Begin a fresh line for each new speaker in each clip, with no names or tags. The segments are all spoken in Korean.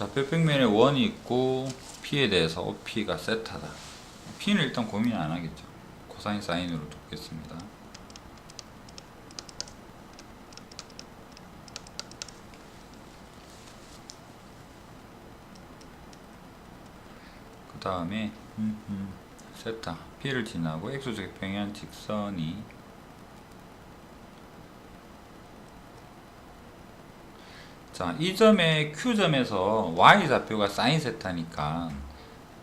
좌표 평면에 원이 있고 P에 대해서 OP가 세타다. P는 일단 고민 안 하겠죠. 코사인 사인으로 돕겠습니다. 그 다음에 세타 P를 지나고 X축 평행 직선이 자, 이 점에 Q점에서 Y좌표가 사인 세타니까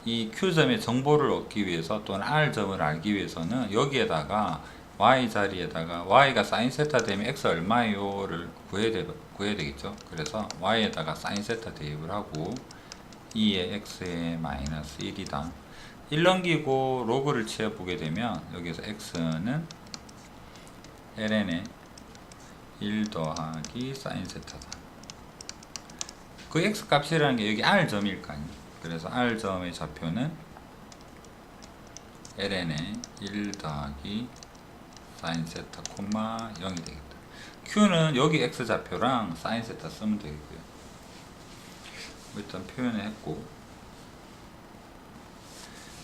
이 Q점의 정보를 얻기 위해서 또는 R점을 알기 위해서는 여기에다가 Y 자리에다가 Y가 사인 세타 되면 X 얼마요를 구해야, 되, 구해야 되겠죠. 그래서 Y에다가 사인 세타 대입을 하고 2의 X에 마이너스 1이다. 1 넘기고 로그를 취해보게 되면 여기서 X는 ln에 1 더하기 사인 세타다. 그 x 값이라는 게 여기 r 점일 거 아니에요. 그래서 r 점의 좌표는 ln에 1 더하기 사인 세타 콤마 0이 되겠다. q는 여기 x 좌표랑 사인 세타 쓰면 되겠고요. 일단 표현을 했고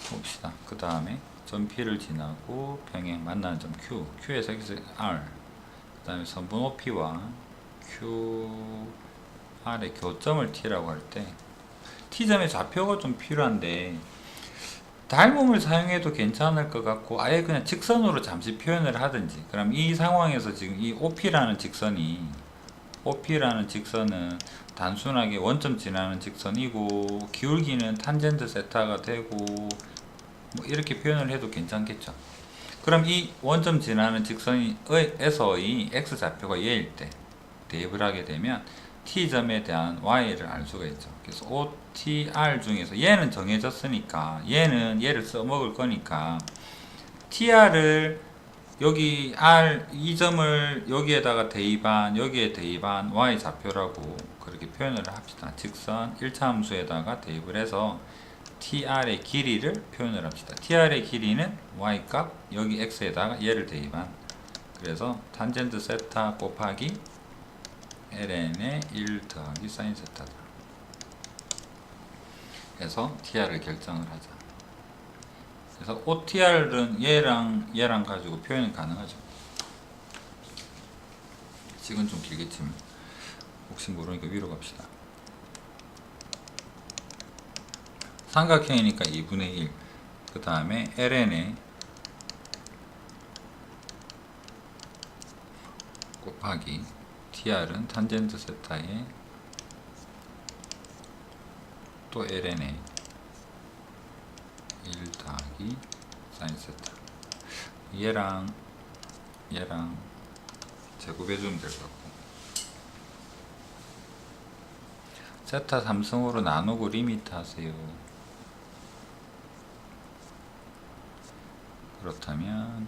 봅시다. 그 다음에 점 P를 지나고 평행 만나는 점 Q, Q에서 x r 그 다음에 선분 OP와 Q R의 교점을 T라고 할 때 T점의 좌표가 좀 필요한데 닮음을 사용해도 괜찮을 것 같고 아예 그냥 직선으로 잠시 표현을 하든지 그럼 이 상황에서 지금 이 OP라는 직선이 OP라는 직선은 단순하게 원점 지나는 직선이고 기울기는 탄젠트 세타가 되고 뭐 이렇게 표현을 해도 괜찮겠죠. 그럼 이 원점 지나는 직선에서의 x 좌표가 얘일 때 대입을 하게 되면 t점에 대한 y를 알 수가 있죠. 그래서 OTR 중에서 얘는 정해졌으니까 얘는 얘를 써먹을 거니까 TR을 여기 R 이 점을 여기에다가 대입한 여기에 대입한 y 좌표라고 그렇게 표현을 합시다. 직선 1차 함수에다가 대입을 해서 TR의 길이를 표현을 합시다. TR의 길이는 y 값 여기 x에다가 얘를 대입한 그래서 탄젠트 세타 곱하기 ln의 1 더하기 사인 세타다. 해서 tr을 결정을 하자. 그래서 OTR은 얘랑 얘랑 가지고 표현이 가능하죠. 식은 좀 길겠지만 혹시 모르니까 위로 갑시다. 삼각형이니까 2분의 1. 그 다음에 ln의 곱하기 tr은 탄젠트 세타에 또 ln에 1 더하기 사인 세타. 얘랑 얘랑 제곱해주면 될 것 같고. 세타 3승으로 나누고 리미트 하세요. 그렇다면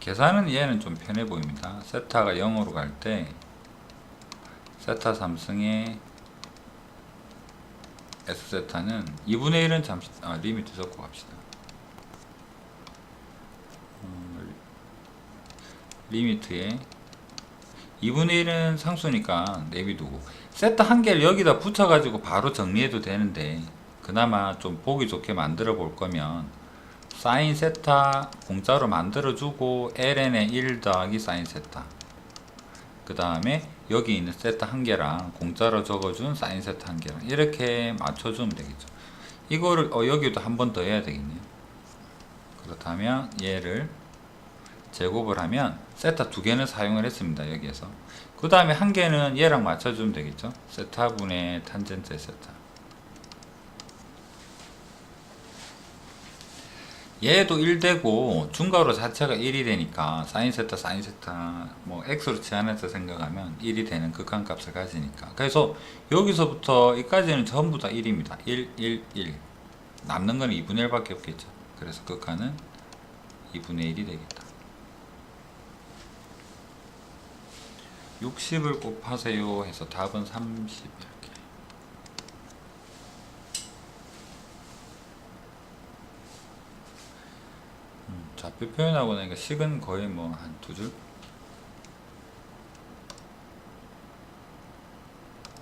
계산은 얘는 좀 편해 보입니다. 세타가 0으로 갈 때 세타 3승의 S세타는 2분의 1은 잠시 아, 리미트 적고 갑시다. 음, 리미트에 2분의 1은 상수니까 내비두고 세타 한 개를 여기다 붙여가지고 바로 정리해도 되는데 그나마 좀 보기 좋게 만들어 볼 거면 사인 세타 공짜로 만들어주고 ln의 1 더하기 사인 세타. 그 다음에 여기 있는 세타 한 개랑 공짜로 적어준 사인 세타 한 개랑 이렇게 맞춰주면 되겠죠. 이거를 어, 여기도 한 번 더 해야 되겠네요. 그렇다면 얘를 제곱을 하면 세타 두 개는 사용을 했습니다 여기에서. 그 다음에 한 개는 얘랑 맞춰주면 되겠죠. 세타분의 탄젠트 세타 얘도 1되고 중괄호 자체가 1이 되니까 사인 세타 사인 세타 뭐 x로 치환해서 생각하면 1이 되는 극한값을 가지니까. 그래서 여기서부터 여기까지는 전부 다 1입니다. 1 1 1 남는 건 2분의 1밖에 없겠죠. 그래서 극한은 2분의 1이 되겠다. 60을 곱하세요 해서 답은 30 이렇게 좌표 표현하고 나니까 식은 거의 뭐 한 두 줄?